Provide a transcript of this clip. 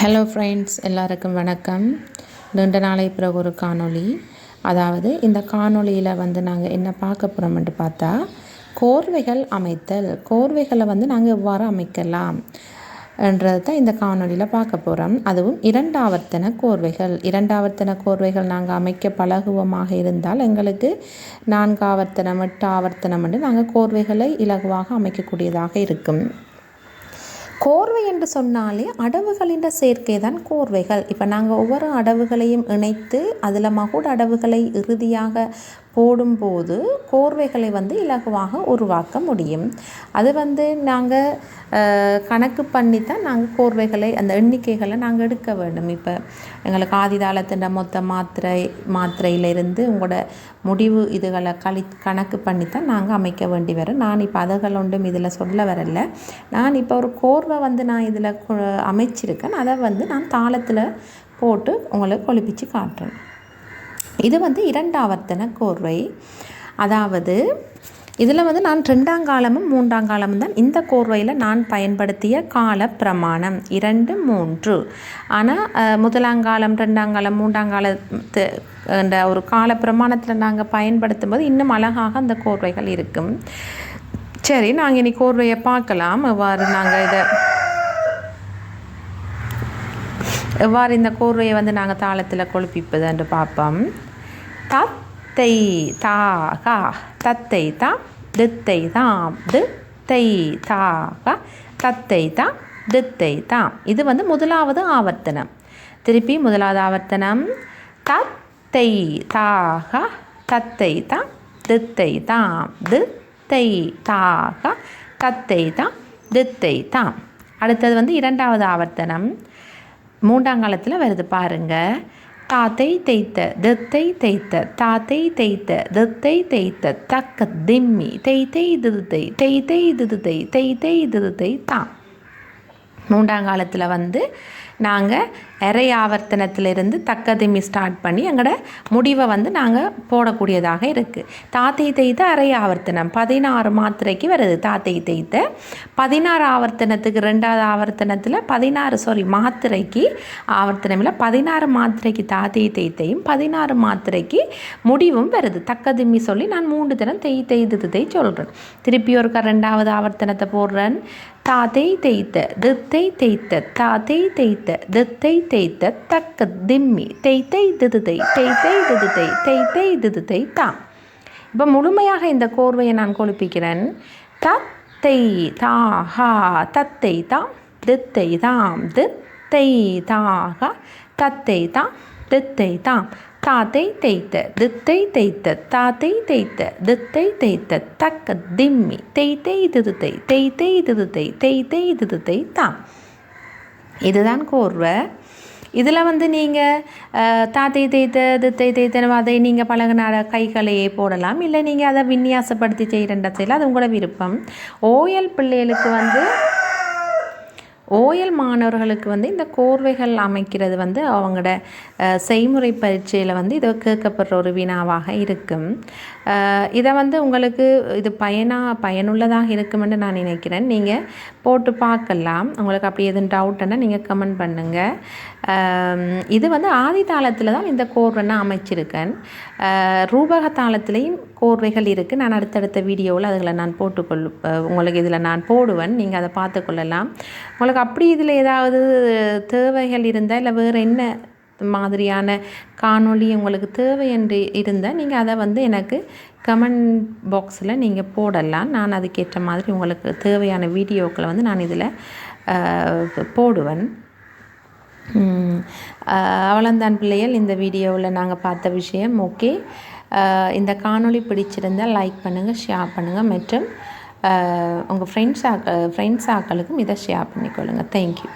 Hello friends எல்லாருக்கும் வணக்கம். நீண்ட நாளை பிறகு ஒரு காணொளி. அதாவது இந்த காணொளியில் வந்து நாங்கள் என்ன பார்க்க போகிறோம்னு பார்த்தா கோர்வைகள் அமைத்தல். கோர்வைகளை வந்து நாங்கள் எவ்வாறு அமைக்கலாம் என்றதை தான் இந்த காணொலியில் பார்க்க போகிறோம் அதுவும் இரண்டாவர்த்தன கோர்வைகள். இரண்டாவர்த்தன கோர்வைகள் நாங்கள் அமைக்க பழகுவமாக இருந்தால் எங்களுக்கு நான்காவர்த்தனம் எட்டு ஆவர்த்தனம் என்று நாங்கள் கோர்வைகளை இலகுவாக அமைக்கக்கூடியதாக இருக்கும். கோர்வை என்று சொன்னாலே அடவுகளின் சேர்க்கை தான் கோர்வைகள். இப்போ நாங்கள் ஒவ்வொரு அடவுகளையும் இணைத்து அதில் மகுட அடவுகளை இறுதியாக போடும்போது கோர்வைகளை வந்து இலகுவாக உருவாக்க முடியும். அது வந்து நாங்கள் கணக்கு பண்ணி தான் நாங்கள் கோர்வைகளை அந்த எண்ணிக்கைகளை நாங்கள் எடுக்க வேண்டும். இப்போ எங்களுக்கு ஆதிதாளத்தின் மொத்த மாத்திரை மாத்திரையிலிருந்து உங்களோட முடிவு இதுகளை கழி கணக்கு பண்ணி தான் நாங்கள் அமைக்க வேண்டி வரும். நான் இப்போ அதுகள் ஒன்றும் இதில் சொல்ல வரல நான் இப்போ ஒரு கோர்வை வந்து நான் இதில் அமைச்சிருக்கேன். அதை வந்து நான் தாளத்தில் போட்டு உங்களுக்கு கொழுப்பிச்சு காட்டுறேன். இது வந்து இரண்டாவர்த்தன கோர்வை. அதாவது இதில் வந்து நான் ரெண்டாம் காலமும் மூன்றாம் காலமும் தான் இந்த கோர்வையில் நான் பயன்படுத்திய கால பிரமாணம். இரண்டு மூன்று. ஆனால் முதலாங்காலம் ரெண்டாங்காலம் மூன்றாங்காலத்து என்ற ஒரு கால பிரமாணத்தில் நாங்கள் பயன்படுத்தும் போது இன்னும் அழகாக அந்த கோர்வைகள் இருக்கும். சரி நாங்கள் இனி கோர்வையை பார்க்கலாம். எவ்வாறு நாங்கள் இதை எவ்வாறு இந்த கூர்வையை வந்து நாங்கள் தாளத்தில் கொழுப்பிப்பது என்று பார்ப்போம். தத்தை தாகா தத்தை தா தித்தை தாம் தித்தை தாகா தத்தை தா தித்தை தாம். இது வந்து முதலாவது ஆவர்த்தனம். திருப்பி முதலாவது ஆவர்த்தனம். தத்தை தாகா தத்தை தா தித்தை தாம் தித்தை தாகா தத்தை தா தித்தை தாம். அடுத்தது வந்து இரண்டாவது ஆவர்த்தனம். மூன்றாம் காலத்தில் வருது பாருங்கள் தாத்தை தேய்த்த தத்தை தேய்த்த தாத்தை தேய்த்த தத்தை தேய்த்த தக்க திம்மி தேய்த்தை தெய் தை தேய்த்தை தெய் தை தேய்த்தை தெய் திதுத்தை தான் மூன்றாங்காலத்தில் வந்து நாங்கள் இறை ஆவர்த்தனத்திலிருந்து தக்கதிமி ஸ்டார்ட் பண்ணி எங்களோட முடிவை வந்து நாங்கள் போடக்கூடியதாக இருக்குது தாத்தை தேய்த்த அரை ஆவர்த்தனம். பதினாறு மாத்திரைக்கு வருது தாத்தை தேய்த்த. பதினாறு ஆவர்த்தனத்துக்கு ரெண்டாவது ஆவர்த்தனத்தில் பதினாறு சாரி மாத்திரைக்கு ஆவர்த்தனமில் பதினாறு மாத்திரைக்கு தாத்தை தேய்த்தையும் பதினாறு மாத்திரைக்கு முடிவும் வருது. தக்கதிமி சொல்லி நான் மூன்று தினம் தெய் தை சொல்கிறேன் திருப்பி ஒருக்கா ரெண்டாவது ஆவர்த்தனத்தை போடுறேன். தாதை தேய்த்த தித்தை தேய்த்த தாதை தேய்த்த தித்தை தேய்த்த தக்க திம்மி தேய்த்தை திதுதை தேய்த்தை திதுதை தேய்த்தை திதுதை தாம். இப்போ முழுமையாக இந்த கோர்வையை நான் கொழுப்பிக்கிறேன். தத்தை தாஹா தத்தை தாம் தித்தை தாம் தித்தை தாகா தத்தை தாம் தித்தை தாம். தாத்தை தேய்த்த தித்தை தேய்த்த தாத்தை தேய்த்த தித்தை தேய்த்த தக்க திம்மி தேய்த்தை இது திதுத்தை தேய்த்தை இது திதுத்தை தேய்த்தை இது திதுத்தை தாம். இதுதான் கோர்வை. இதில் வந்து நீங்கள் தாத்தை தேய்த்த தித்தை தேய்த்தன அதை நீங்கள் பழகின கைகளையே போடலாம். இல்லை நீங்கள் அதை விநியாசப்படுத்தி செய்கிறன்ற செய்யலாம் அது உங்களோட விருப்பம். ஓயல் பிள்ளைகளுக்கு வந்து ஓயல் மாணவர்களுக்கு வந்து இந்த கோர்வைகள் அமைக்கிறது வந்து அவங்களோட செய்முறை பரீட்சையில் வந்து இதை கேட்கப்படுற ஒரு வினாவாக இருக்கும். இதை வந்து உங்களுக்கு இது பயனாக பயனுள்ளதாக இருக்குமென்று நான் நினைக்கிறேன். நீங்கள் போட்டு பார்க்கலாம். உங்களுக்கு அப்படி எதுவும் டவுட்டுன்னா நீங்கள் கமெண்ட் பண்ணுங்கள் இது வந்து ஆதி தாளத்தில் தான் இந்த கோர்வைன்னு அமைச்சிருக்கேன். ரூபக தாளத்துலேயும் கோர்வைகள் இருக்குது நான் அடுத்தடுத்த வீடியோவில் அதுகளை நான் போட்டுக்கொள் உங்களுக்கு இதில் நான் போடுவேன். நீங்கள் அதை பார்த்துக்கொள்ளலாம் உங்களுக்கு அப்படி இதில் ஏதாவது தேவைகள் இருந்தால் இல்லை வேறு என்ன மாதிரியான காணொளி உங்களுக்கு தேவை என்று இருந்தால் நீங்கள் அதை வந்து எனக்கு கமெண்ட் பாக்ஸில் நீங்கள் போடலாம். நான் அதுக்கேற்ற மாதிரி உங்களுக்கு தேவையான வீடியோக்களை வந்து நான் இதில் போடுவேன். அவளந்தான் பிள்ளைகள் இந்த வீடியோவில் நாங்கள் பார்த்த விஷயம் ஓகே. இந்த காணொளி பிடிச்சிருந்தால் லைக் பண்ணுங்கள் ஷேர் பண்ணுங்கள் மற்றும் உங்கள் ஃப்ரெண்ட்ஸ் ஆக்கள் ஃப்ரெண்ட்ஸ் ஆக்களுக்கும் இதை ஷேர் பண்ணிக்கொள்ளுங்கள் தேங்க்யூ